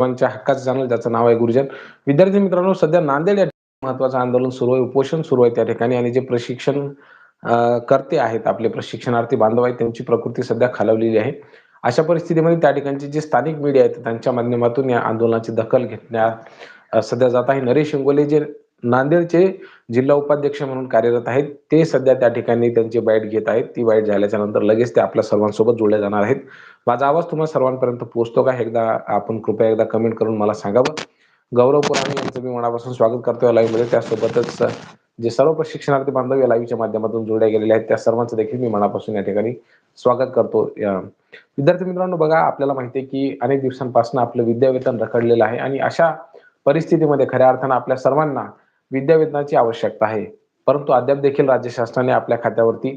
सर्वांच्या हक्काचं चॅनल ज्याचं नाव आहे गुरुजन. विद्यार्थी मित्रांनो सध्या नांदेड या महत्वाचं आंदोलन सुरू आहे उपोषण सुरू आहे त्या ठिकाणी. आणि जे प्रशिक्षण करते आहेत आपले प्रशिक्षणार्थी बांधव आहेत त्यांची प्रकृती सध्या खालावलेली आहे. अशा परिस्थितीमध्ये त्या ठिकाणचे जे स्थानिक मीडिया आहेत त्यांच्या माध्यमातून या आंदोलनाची दखल घेण्यात सध्या जात आहे. नरेश शिंगोले जे नांदेडचे जिल्हा उपाध्यक्ष म्हणून कार्यरत आहेत. ते सध्या त्या ठिकाणी त्यांची बाईट घेत आहेत. ती बाईट झाल्याच्यानंतर लगेच ते आपल्या सर्वांसोबत जोडले जाणार आहेत. माझा आवाज तुम्हाला सर्वांपर्यंत पोहोचतो का? एकदा आपण कृपया एकदा कमेंट करून मला सांगावं गौरव पुराणे यांचं मी मनापासून स्वागत करतोय लाईव्हमध्ये. त्यासोबतच जे सर्व प्रशिक्षणार्थी बांधव या लाईव्हच्या माध्यमातून जोडल्या गेलेले आहेत त्या सर्वांचं देखील मी मनापासून या ठिकाणी स्वागत करतो. विद्यार्थी मित्रांनो बघा आपल्याला माहिती आहे की अनेक दिवसांपासून आपलं विद्यावेतन रखडलेलं आहे आणि अशा परिस्थितीमध्ये खऱ्या अर्थानं आपल्या सर्वांना विद्यावेतनाची आवश्यकता आहे. परंतु अद्याप देखील राज्य शासनाने आपल्या खात्यावरती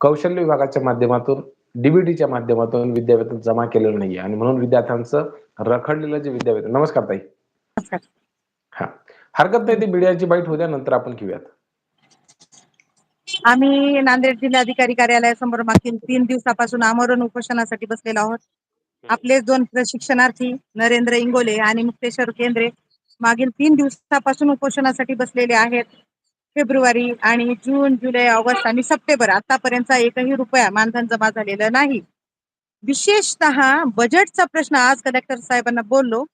कौशल्य विभागाच्या माध्यमातून डीबीटीच्या माध्यमातून विद्यावेतन जमा केलेलं नाहीये. आणि म्हणून विद्यार्थ्यांचं रखडलेलं जे विद्यावेतन नमस्कार ताई. नमस्कार. हा. हरकत नाही ती मीडियाची बाईट होत्या नंतर आपण घेऊयात. आम्ही नांदेड जिल्हाधिकारी कार्यालयासमोर मागील तीन दिवसापासून आमरण उपोषणासाठी बसलेलो आहोत. आपले दोन प्रशिक्षणार्थी नरेंद्र इंगोले आणि मुक्तेश्वर केंद्रे मागील तीन दिवसापासून उपोषणासाठी बसलेले आहेत. फेब्रुवारी आणि जून जुलै ऑगस्ट आणि सप्टेंबर आतापर्यंतचा एकही रुपया मानधन जमा झालेलं नाही. विशेषतः बजेटचा प्रश्न आज कलेक्टर साहेबांना बोललो.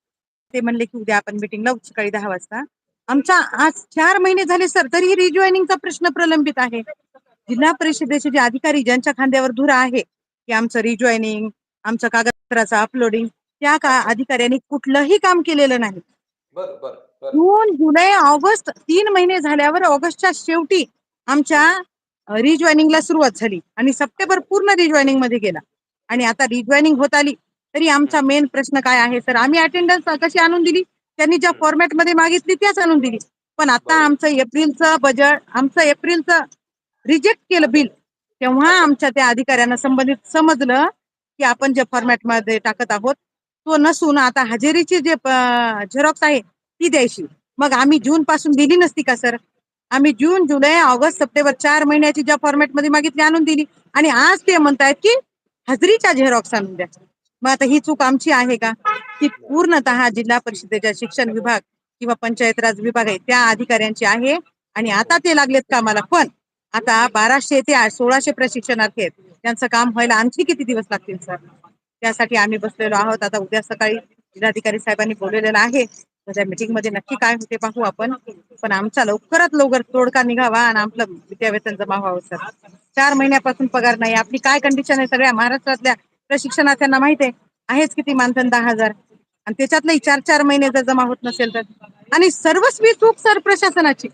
ते म्हणले की उद्या आपण मिटिंग लावू सकाळी दहा वाजता. आमचा आज चार महिने झाले सर तरीही रिजॉईनिंगचा प्रश्न प्रलंबित आहे. जिल्हा परिषदेचे जे अधिकारी ज्यांच्या खांद्यावर धुरा आहे की आमचं रिजॉईनिंग आमचं कागदपत्राचं अपलोडिंग त्या का अधिकाऱ्यांनी कुठलंही काम केलेलं नाही. जून जुलै ऑगस्ट तीन महिने झाल्यावर ऑगस्टच्या शेवटी आमच्या रिजॉईनिंगला सुरुवात झाली आणि सप्टेंबर पूर्ण रिजॉईनिंगमध्ये गेला. आणि आता रिजॉईनिंग होत आली. तरी आमचा मेन प्रश्न काय आहे? सर आम्ही अटेंडन्स कशी आणून दिली? त्यांनी ज्या फॉर्मॅटमध्ये मागितली त्याच आणून दिली. पण आता. आमचं एप्रिलचं बजेट आमचं एप्रिलचं रिजेक्ट केलं बिल. तेव्हा आमच्या त्या अधिकाऱ्यांना संबंधित समजलं की आपण जे फॉर्मॅटमध्ये टाकत आहोत तो नसून आता हजेरीची जे झेरॉक्स आहे ती द्यायची. मग आम्ही जून पासून दिली नसती का सर? आम्ही जून जुलै ऑगस्ट सप्टेंबर चार महिन्याची ज्या फॉर्मॅटमध्ये मागितली आणून दिली. आणि आज ते म्हणतायत की हजरीच्या झेरॉक्स आणून द्या. मग आता ही चूक आमची आहे का? की पूर्णतः जिल्हा परिषदेच्या शिक्षण विभाग किंवा पंचायत राज विभाग आहे त्या अधिकाऱ्यांची आहे. आणि आता ते लागलेत कामाला. पण आता बाराशे ते सोळाशे प्रशिक्षणार्थी आहेत. त्यांचं काम व्हायला आणखी किती दिवस लागतील सर? त्यासाठी आम्ही बसलेलो आहोत. आता उद्या सकाळी जिल्हाधिकारी साहेबांनी बोलवलेलं आहे. त्या मीटिंगमध्ये नक्की काय होते पाहू आपण. पण आमचा लवकरात लवकर तोडका निघावा आणि आपलं विद्यावेतन जमा व्हावं सर. चार महिन्यापासून पगार नाही. आपली काय कंडिशन आहे सगळ्या महाराष्ट्रातल्या प्रशिक्षणार्थ्यांना माहिती आहे. आहेच किती मानधन दहा हजार. आणि त्याच्यातलंही चार चार महिने जर जमा होत नसेल तर. आणि सर्वस्वी चूक सर प्रशासनाची.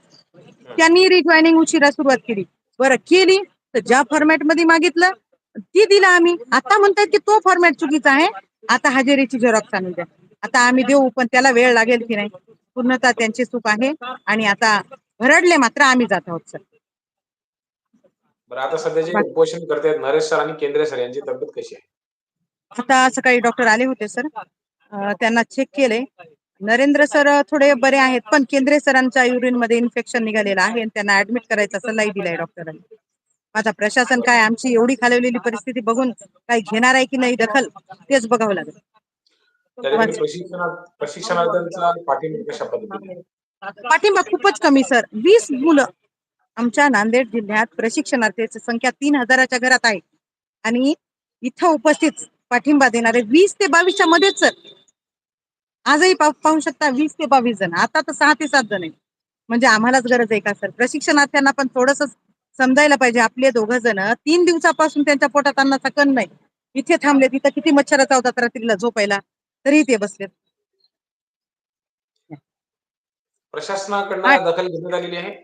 त्यांनी रिजॉईनिंग उशिरा सुरुवात केली. बरं केली. तर ज्या फॉर्मॅटमध्ये मागितलं ती दिला आम्ही. आता म्हणतात की तो फॉर्मॅट चुकीचा आहे. आता हजेरीची झेरॉक्स आणून द्या. आता आम्ही देऊ पण त्याला वेळ लागेल की नाही? पूर्णतः त्यांची चूक आहे. आणि आता भरडले मात्र आम्ही जात आहोत सर. बरं आता सध्या जे उपोषण करतायत नरेश सर आणि केंद्रे सर यांची तब्येत कशी आहे? आता सकाळी डॉक्टर आले होते सर. अं, त्यांना चेक केले. नरेंद्र सर थोडे बरे आहेत पण केंद्रे सरांच्या युरिनमध्ये इन्फेक्शन निघालेलं आहे आणि त्यांना ऍडमिट करायचा सल्लाही दिलाय डॉक्टरांनी आता प्रशासन काय आमची एवढी खालवलेली परिस्थिती बघून काही घेणार आहे की नाही दखल तेच बघावं लागेल. पाठिंबा खूपच कमी सर. वीस मुलं आमच्या नांदेड जिल्ह्यात प्रशिक्षणार्थीची संख्या तीन हजाराच्या घरात आहे. आणि इथं उपस्थित पाठिंबा देणारे वीस ते बावीसच्या मध्येच सर. आजही पाहू पाहू शकता वीस ते बावीस जण. आता तर सहा ते सात जण आहे म्हणजे आम्हालाच गरज आहे का सर? प्रशिक्षणार्थ्यांना पण थोडस समजायला पाहिजे आपले दोघं जण. तीन दिवसापासून त्यांच्या पोटात अन्नाचा कण नाही. इथे थांबले तिथं किती मच्छराचा होता रात्रीला झोपायला. तरी ते बसलेत. प्रशासनाकडनं दखल घेण्यात आलेली आहे?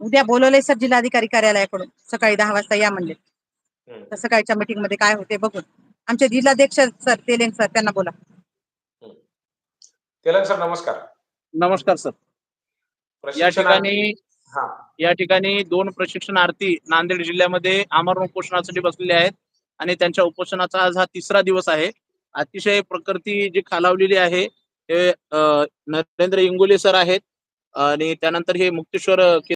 उद्या बोलवले सर जिल्हाधिकारी कार्यालयाकडून. सकाळी दहा वाजता या म्हणले. तर सकाळच्या मीटिंगमध्ये काय होते बघून. आमचे जिल्हाध्यक्ष सर तेलेंग सर त्यांना बोला. तेलंग सर नमस्कार. नमस्कार सर. या ठिकाणी हा या ठिकाणी दोन प्रशिक्षणार्थी नांदेड जिल्ह्यामध्ये आमरण उपोषणासाठी बसलेले आहेत आणि त्यांच्या उपोषणाचा आज हा तिसरा दिवस आहे. अतिशय प्रकृती जी खालावलेली आहे हे नरेंद्र इंगोले सर आहेत आणि त्यानंतर हे मुक्तेश्वर